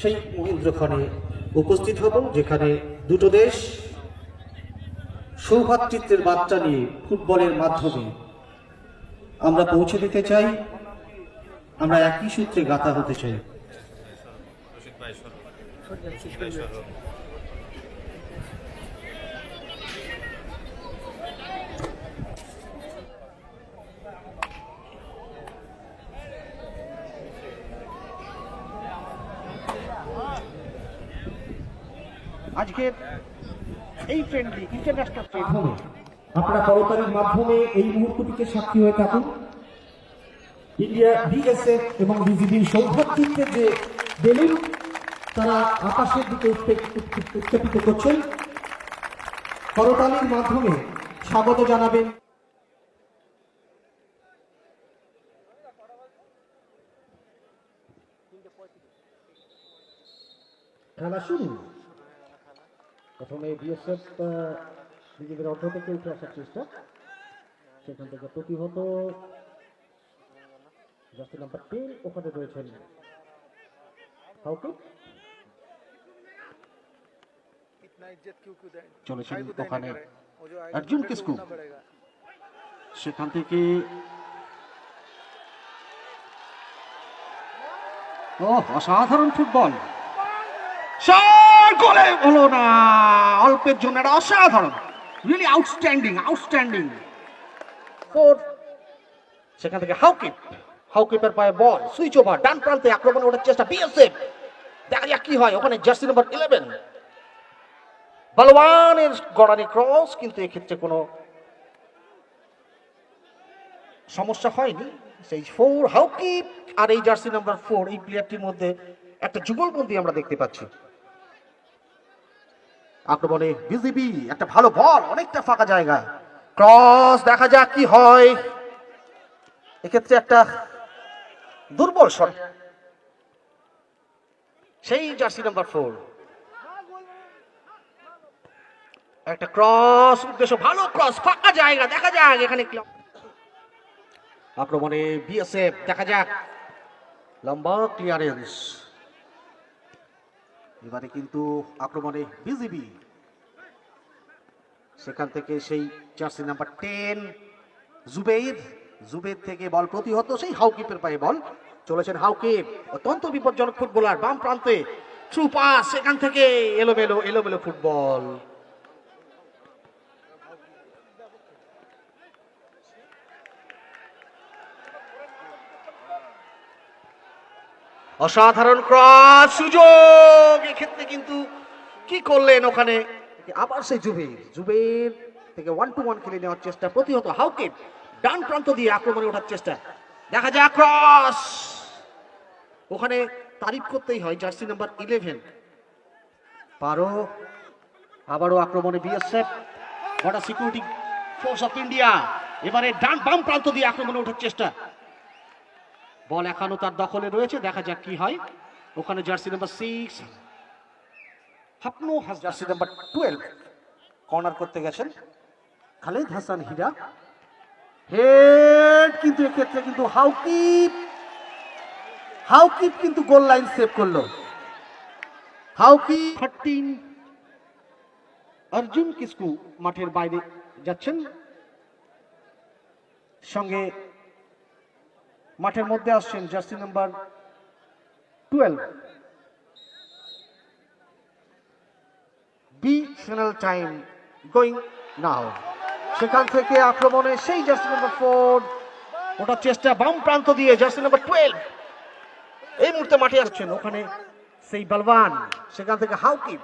সেই মহেন্দ্রক্ষণে উপস্থিত হব, যেখানে দুটো দেশ সৌভাতৃত্বের বার্তা নিয়ে ফুটবলের মাধ্যমে আমরা পৌঁছে দিতে চাই। আমরা একই সূত্রে গাথা হতে চাই। আজকের এই ফ্রেন্ডলি ইন্টারন্যাশনাল আপনারা মাধ্যমে এই মুহূর্তটিকে সাক্ষী হয়ে থাকুন। ইন্ডিয়া বিএসএফ এবং বিজিবির সৌভাতৃত্বের যে বেলুন তারা আকাশের দিকে উৎক্ষেপিত করছেন। করতালির মাধ্যমে স্বাগত জানাবেন। খেলা শুরু। প্রথমে বিএসএফ নিজেদের অর্ধ থেকে উঠে আসার চেষ্টা। সেখান থেকে প্রতিহত জার্সি নাম্বার টেন ওখানে রয়েছেন চলেছেন ওখানে একজন কিসকু। সেখান থেকে ও অসাধারণ ফুটবল। শট গোলে হলো না। অল্পের জন্য একটা অসাধারণ। রিয়েলি আউটস্ট্যান্ডিং আউটস্ট্যান্ডিং ফোর সেখান থেকে হাউকিপ হাউকিপের পায়ে বল সুইচ ওভার, ডান প্রান্তে আক্রমণ ওঠার চেষ্টা বিএসএফ দেখা যাক কি হয়, ওখানে জার্সি নাম্বার ইলেভেন বালওয়ানের গড়ানি ক্রস কিন্তু এক্ষেত্রে কোনো সমস্যা হয়নি। সেই ফোর হাউকিপ আর এই জার্সি নাম্বার ফোর এই প্লেয়ারটির মধ্যে একটা যুগলবন্দি আমরা দেখতে পাচ্ছি। আক্রমণে বিজিবি একটা ভালো বল, অনেকটা ফাঁকা জায়গা। ক্রস, দেখা যাক কি হয়। এক্ষেত্রে একটা দুর্বল শট। সেই জার্সি নাম্বার ফোর। একটা ক্রস, উদ্দেশ্য ভালো ক্রস, ফাঁকা জায়গা, দেখা যাক এখানে আক্রমণে বিএসএফ, দেখা যাক। লম্বা ক্লিয়ারেন্স এবারে কিন্তু আক্রমণে বিজিবি সেখান থেকে সেই jersey number ten Zuber Zuber থেকে বল প্রতিহত, সেই হাউকিপের পায়ে বল। চলেছেন হাউকিপ, অত্যন্ত বিপজ্জনক ফুটবলার, বাম প্রান্তে। থ্রু পাস, সেখান থেকে এলোমেলো এলোমেলো ফুটবল। অসাধারণ ক্রস সুযোগ। এক্ষেত্রে কিন্তু কি করলেন ওখানে? আবার সেই জুবের জুবের থেকে ওয়ান টু ওয়ান খেলে নেওয়ার চেষ্টা। প্রতিহত হাউকে ডান প্রান্ত দিয়ে আক্রমণে ওঠার চেষ্টা। দেখা যাক ক্রস ওখানে তারিফ করতেই হয়, জার্সি নাম্বার ইলেভেন পারো। আবারও আক্রমণে BSF. Border Security Force of India এবারে ডান বাম প্রান্ত দিয়ে আক্রমণে ওঠার চেষ্টা। বল এখনও তার দখলে রয়েছে দেখা যাক কি হয়। ওখানে জার্সি নাম্বার সিক্স হাপনো হাস জার্সি নাম্বার টুয়েলভ কর্নার করতে গেছেন। খালেদ হাসান হীরা। হেড কিন্তু এক্ষেত্রে কিন্তু হাউকিপ। হাউকিপ কিন্তু গোল লাইন সেভ করল। হাউকি থার্টিন অর্জুন কিসকু মাঠের বাইরে যাচ্ছেন। সঙ্গে মাঠের মধ্যে আসছেন jersey number twelve. Be final time going now সেখান থেকে আক্রমণে সেই জার্সি নাম্বার ফোর। ওটার চেষ্টা বাম প্রান্ত দিয়ে জার্সি নাম্বার টুয়েলভ। এই মুহূর্তে মাঠে আসছেন ওখানে সেই বলবান সেখান থেকে হাউকিপ।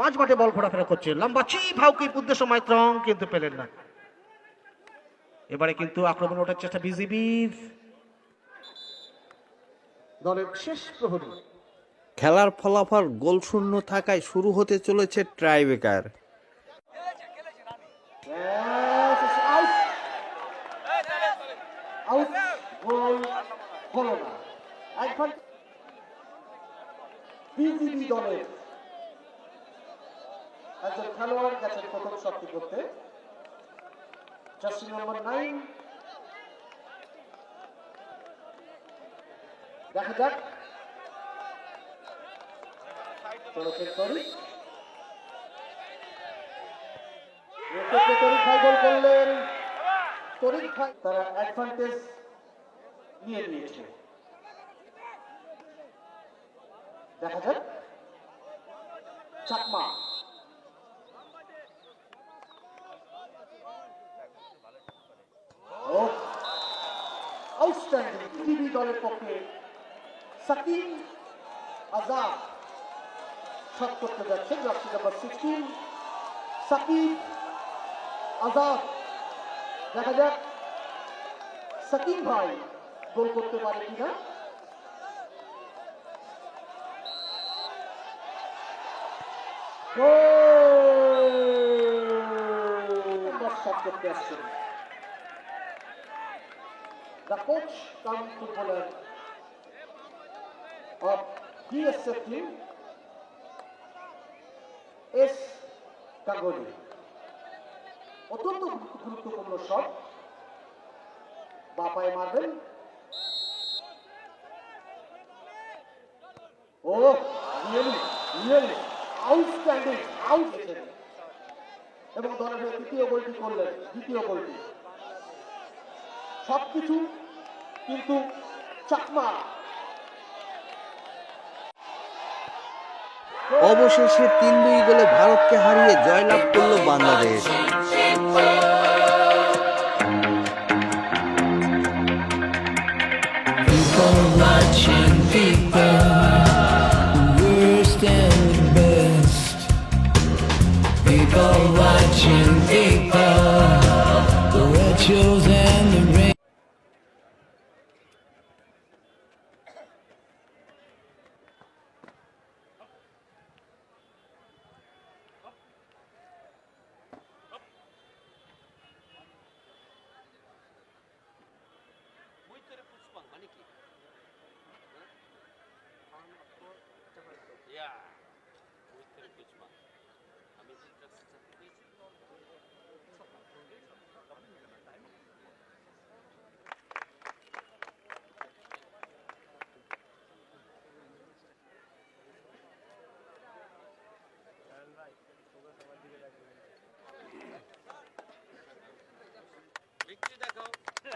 মাঝ মাঠে বল ঘোরাফেরা করছে। লম্বা চিপ হাউকিপ, উদ্দেশ্য মাইত্রং, কিন্তু পেলেন না। এবারে কিন্তু আক্রমণ ওঠার চেষ্টা বিজিবির। দলের শেষ প্রহরী। খেলার ফলাফল গোলশূন্য থাকায় শুরু হতে চলেছে ট্রাইবেকার। গোল বিজিবি দলের একজন খেলোয়াড় গেছেন প্রথম শক্তি করতে জার্সি নম্বর নাইন। দেখা যাক। চলো চেক তরিক ভাই গোল করলেন। তরিক ভাই তারা নিয়েছে। দেখা যাক। চাকমা। আউটস্ট্যান্ডিং টিভি দলের পক্ষে সাকিব আজাদ শট করতে যাচ্ছে jersey number sixteen Sakib Azad দেখা যাক সাকিব ভাই গোল করতে পারে কিনা? করতে আসছেন। The coach come of BSF team S Ganguly অত্যন্ত গুরুত্বপূর্ণ শট বাপায় মারবেন ও রিয়েলি রিয়েলি আউটস্ট্যান্ডিং আউট এবং দলের তৃতীয় গোলটি করলেন, দ্বিতীয় গোলটি। সবকিছু কিন্তু চাকমা। অবশেষে তিন দুই গোলে ভারতকে হারিয়ে জয়লাভ করল বাংলাদেশ।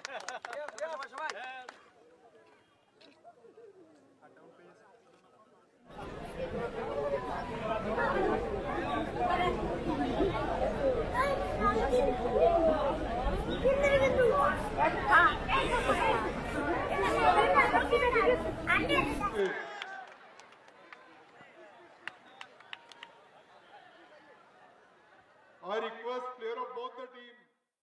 Thank you.